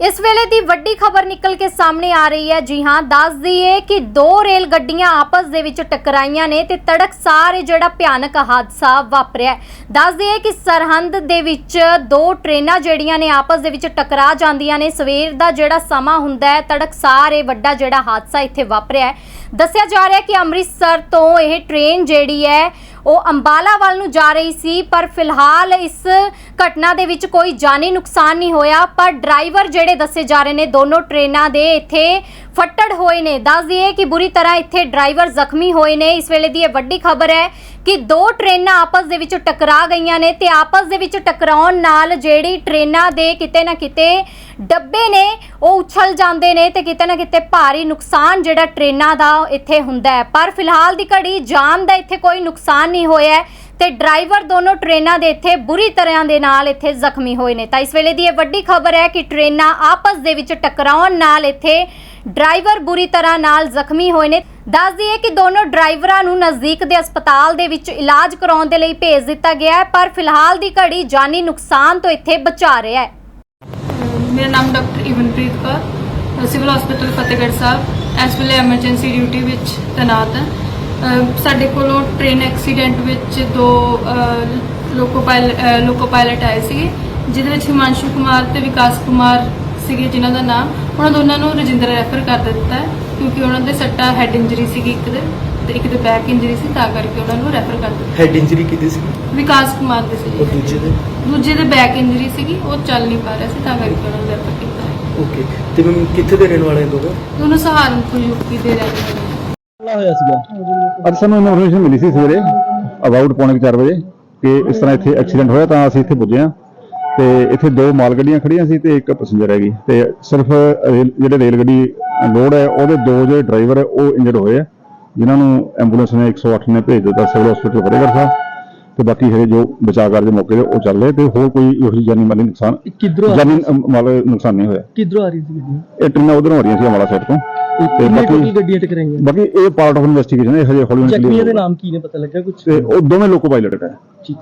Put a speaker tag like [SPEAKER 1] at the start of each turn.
[SPEAKER 1] ਇਸ ਵੇਲੇ ਦੀ ਵੱਡੀ ਖਬਰ ਨਿਕਲ ਕੇ ਸਾਹਮਣੇ ਆ ਰਹੀ ਹੈ। ਜੀ ਹਾਂ, ਦੱਸ ਦਈਏ ਕਿ ਦੋ ਰੇਲ ਗੱਡੀਆਂ ਆਪਸ ਦੇ ਵਿੱਚ ਟਕਰਾਈਆਂ ਨੇ ਤੇ ਤੜਕਸਾਰ ਇਹ ਜਿਹੜਾ ਭਿਆਨਕ ਹਾਦਸਾ ਵਾਪਰਿਆ ਦੱਸ ਦਈਏ ਕਿ ਸਰਹੰਦ ਦੇ ਵਿੱਚ ਦੋ ਟ੍ਰੇਨਾਂ ਜਿਹੜੀਆਂ ਨੇ ਆਪਸ ਦੇ ਵਿੱਚ ਟਕਰਾ ਜਾਂਦੀਆਂ ਨੇ। ਸਵੇਰ ਦਾ ਜਿਹੜਾ ਸਮਾਂ ਹੁੰਦਾ ਹੈ ਤੜਕਸਾਰ ਇਹ ਵੱਡਾ ਜਿਹੜਾ ਹਾਦਸਾ ਇੱਥੇ ਵਾਪਰਿਆ ਦੱਸਿਆ ਜਾ ਰਿਹਾ ਹੈ ਕਿ ਅੰਮ੍ਰਿਤਸਰ ਤੋਂ ਇਹ ਟ੍ਰੇਨ ਜਿਹੜੀ ਹੈ ਉਹ ਅੰਬਾਲਾ ਵੱਲ ਨੂੰ ਜਾ ਰਹੀ ਸੀ, ਪਰ ਫਿਲਹਾਲ ਇਸ ਘਟਨਾ ਦੇ ਵਿੱਚ ਕੋਈ ਜਾਨੀ ਨੁਕਸਾਨ ਨਹੀਂ ਹੋਇਆ, ਪਰ ਡਰਾਈਵਰ ਜਿਹੜੇ ਦੱਸੇ ਜਾ ਰਹੇ ਨੇ, ਦੋਨੋਂ ਟ੍ਰੇਨਾਂ ਦੇ ਇੱਥੇ ਫੱਟੜ ਹੋਏ ਨੇ। ਦੱਸ ਦਈਏ ਕਿ ਬੁਰੀ ਤਰ੍ਹਾਂ ਇੱਥੇ ਡਰਾਈਵਰ ਜ਼ਖਮੀ ਹੋਏ ਨੇ। ਇਸ ਵੇਲੇ ਦੀ ਇਹ ਵੱਡੀ ਖਬਰ ਹੈ ਕਿ ਦੋ ਟ੍ਰੇਨਾਂ ਆਪਸ ਦੇ ਵਿੱਚ ਟਕਰਾ ਗਈਆਂ ਨੇ ਤੇ ਆਪਸ ਦੇ ਵਿੱਚ ਟਕਰਾਉਣ ਨਾਲ ਜਿਹੜੀ ਟ੍ਰੇਨਾਂ ਦੇ ਕਿਤੇ ਨਾ ਕਿਤੇ ਡੱਬੇ ਨੇ, ਉਹ ਉਛਲ ਜਾਂਦੇ ਨੇ ਤੇ ਕਿਤੇ ਨਾ ਕਿਤੇ ਭਾਰੀ ਨੁਕਸਾਨ ਜਿਹੜਾ ਟ੍ਰੇਨਾਂ ਦਾ ਇੱਥੇ ਹੁੰਦਾ ਹੈ। ਪਰ ਫਿਲਹਾਲ ਦੀ ਘੜੀ ਜਾਮ ਦਾ ਇੱਥੇ ਕੋਈ ਨੁਕਸਾਨ ਨਹੀਂ ਹੋਇਆ ਹੈ ਤੇ ਡਰਾਈਵਰ ਦੋਨੋਂ ਟ੍ਰੇਨਾਂ ਦੇ ਇੱਥੇ ਬੁਰੀ ਤਰ੍ਹਾਂ ਦੇ ਨਾਲ ਇੱਥੇ ਜ਼ਖਮੀ ਹੋਏ ਨੇ। ਤਾਂ ਇਸ ਵੇਲੇ ਦੀ ਇਹ ਵੱਡੀ ਖਬਰ ਹੈ ਕਿ ਟ੍ਰੇਨਾਂ ਆਪਸ ਦੇ ਵਿੱਚ ਟਕਰਾਉਣ ਨਾਲ ਇੱਥੇ ਡਰਾਈਵਰ ਬੁਰੀ ਤਰ੍ਹਾਂ ਨਾਲ ਜ਼ਖਮੀ ਹੋਏ ਨੇ। ਦੱਸ ਦਈਏ ਕਿ ਦੋਨੋਂ ਡਰਾਈਵਰਾਂ ਨੂੰ ਨਜ਼ਦੀਕ ਦੇ ਹਸਪਤਾਲ ਦੇ ਵਿੱਚ ਇਲਾਜ ਕਰਾਉਣ ਦੇ ਲਈ ਭੇਜ ਦਿੱਤਾ ਗਿਆ ਹੈ ਪਰ ਫਿਲਹਾਲ ਦੀ ਘੜੀ ਜਾਨੀ ਨੁਕਸਾਨ ਤੋਂ ਇੱਥੇ ਬਚਾ ਰਿਹਾ ਹੈ।
[SPEAKER 2] ਮੇਰਾ ਨਾਮ doctor Ivanpreet Kaur civil hospital Fatehgarh Sahib. ਇਸ ਵੇਲੇ ਐਮਰਜੈਂਸੀ ਡਿਊਟੀ ਵਿੱਚ ਤੈਨਾਤ ਹਾਂ। ਸਾਡੇ ਕੋਲੋਂ ਟ੍ਰੇਨ ਐਕਸੀਡੈਂਟ ਵਿੱਚ ਦੋ ਲੋਕੋ ਪਾਇਲ- ਅਹ, ਲੋਕੋ ਪਾਇਲਟ ਆਏ ਸੀ ਜਿਹਦੇ ਵਿੱਚ ਹਿਮਾਂਸ਼ੂ ਕੁਮਾਰ ਤੇ ਵਿਕਾਸ ਕੁਮਾਰ ਸੀਗੇ ਜਿਨ੍ਹਾਂ ਦਾ ਨਾਮ ਉਹਨਾਂ ਦੋਨਾਂ ਨੂੰ ਰਜਿੰਦਰ ਰੈਫਰ ਕਰ ਦਿੱਤਾ ਹੈ ਕਿਉਂਕਿ ਉਹਨਾਂ ਦੇ ਸੱਟਾ ਹੈਡ ਇੰਜਰੀ ਸੀਗੀ ਇੱਕ ਦੇ ਤੇ ਇੱਕ ਦੇ ਬੈਕ ਇੰਜਰੀ ਸੀ ਤਾਂ ਕਰਕੇ ਉਹਨਾਂ ਨੂੰ ਰੈਫਰ ਕਰ ਦਿੱਤਾ।
[SPEAKER 3] ਹੈਡ ਇੰਜਰੀ ਕਿਤੇ ਸੀ
[SPEAKER 2] ਵਿਕਾਸ ਕੁਮਾਰ ਦੇ
[SPEAKER 3] ਔਰ
[SPEAKER 2] ਸੀ
[SPEAKER 3] ਦੂਜੇ ਦੇ?
[SPEAKER 2] ਦੂਜੇ ਦੇ ਬੈਕ ਇੰਜਰੀ ਸੀਗੀ ਉਹ ਚੱਲ ਨਹੀਂ ਪਾ ਰਿਹਾ ਸੀ ਤਾਂ ਕਰਕੇ ਉਹਨਾਂ ਨੂੰ ਰੈਫਰ ਕੀਤਾ
[SPEAKER 3] ਓਕੇ ਤੇ ਮੈਂ ਕਿੱਥੇ ਦੇ ਰਹਿਣ ਵਾਲੇ ਹੋ ਦੋਗੇ
[SPEAKER 2] ਦੋਨੋਂ ਸਹਾਰਨਪੁਰ ਯੂਪੀ ਦੇ ਰਹਿਣ ਵਾਲੇ ਨੇ
[SPEAKER 4] ਹਮਲਾ ਹੋਇਆ ਸੀਗਾ। ਅੱਜ ਸਾਨੂੰ ਇਨਫੋਰਮੇਸ਼ਨ ਮਿਲੀ ਸੀ ਸਵੇਰੇ ਅਬਾਊਟ ਪੌਣੇ 4 ਵਜੇ ਕਿ ਇਸ ਤਰ੍ਹਾਂ ਇੱਥੇ ਐਕਸੀਡੈਂਟ ਹੋਇਆ ਤਾਂ ਅਸੀਂ ਇੱਥੇ ਪੁੱਜੇ ਹਾਂ। ਤੇ ਇੱਥੇ ਦੋ ਮਾਲ ਗੱਡੀਆਂ ਖੜੀਆਂ ਸੀ ਤੇ ਇੱਕ ਪੈਸੇਂਜਰ ਹੈਗੀ। ਤੇ ਸਿਰਫ ਰੇਲ- ਜਿਹੜੇ ਰੇਲ ਗੱਡੀ ਲੋਡ ਹੈ ਉਹਦੇ ਦੋ ਜਿਹੜੇ ਡਰਾਈਵਰ ਹੈ ਉਹ ਇੰਜਰਡ ਹੋਏ ਆ ਜਿਨ੍ਹਾਂ ਨੂੰ ਐਂਬੂਲੈਂਸ ਨੇ 108 ਨੇ ਭੇਜ ਦਿੱਤਾ ਸਿਵਲ ਹਸਪੀਟਲ ਫਤਿਹਗੜ੍ਹ ਸਾਹਿਬ। ਤੇ ਬਾਕੀ ਹਜੇ ਜੋ ਬਚਾਅ ਕਾਰਜ ਮੌਕੇ ਤੇ ਉਹ ਚੱਲ ਰਹੇ ਤੇ ਹੋਰ ਕੋਈ ਇਹੋ ਜਿਹੀ ਜਾਨੀ ਮਾਲੀ ਨੁਕਸਾਨ
[SPEAKER 5] ਕਿੱਧਰੋਂ ਆ
[SPEAKER 4] ਜਾਨੀ ਅਮ, ਮਾਲ ਨੁਕਸਾਨ ਨਹੀਂ ਹੋਇਆ।
[SPEAKER 5] ਕਿੱਧਰੋਂ ਆ ਰਹੀ ਸੀ ਗੱਡੀ?
[SPEAKER 4] ਇਹ ਟ੍ਰੇਨਾਂ ਉਧਰੋਂ ਆ ਰਹੀਆਂ ਸੀ ਅਮਾਲਾ ਸਾਈਡ ਤੋਂ। ਤੇ
[SPEAKER 5] ਕਿੰਨੇ
[SPEAKER 4] ਬਾਕੀ
[SPEAKER 5] ਟੋਟਲ ਗੱਡੀਆਂ ਟਕਰਾਈਆਂ?
[SPEAKER 4] ਬਾਕੀ ਇਹ ਪਾਰਟ ਆਫ ਇਨਵੈਸਟੀਗੇਸ਼ਨ ਹੈ ਇਹ ਹਜੇ ਹੌਲੀ ਹੌਲੀ
[SPEAKER 5] ਜ਼ਖਮੀਆਂ ਦੇ
[SPEAKER 4] clear
[SPEAKER 5] ਨਾਮ ਕੀ ਨੇ ਪਤਾ ਲੱਗਾ ਕੁਝ
[SPEAKER 4] ਤੇ ਉਹ ਦੋਵੇਂ ਲੋਕੋ ਪਾਇਲਟ ਹੈ।
[SPEAKER 5] ਠੀਕ।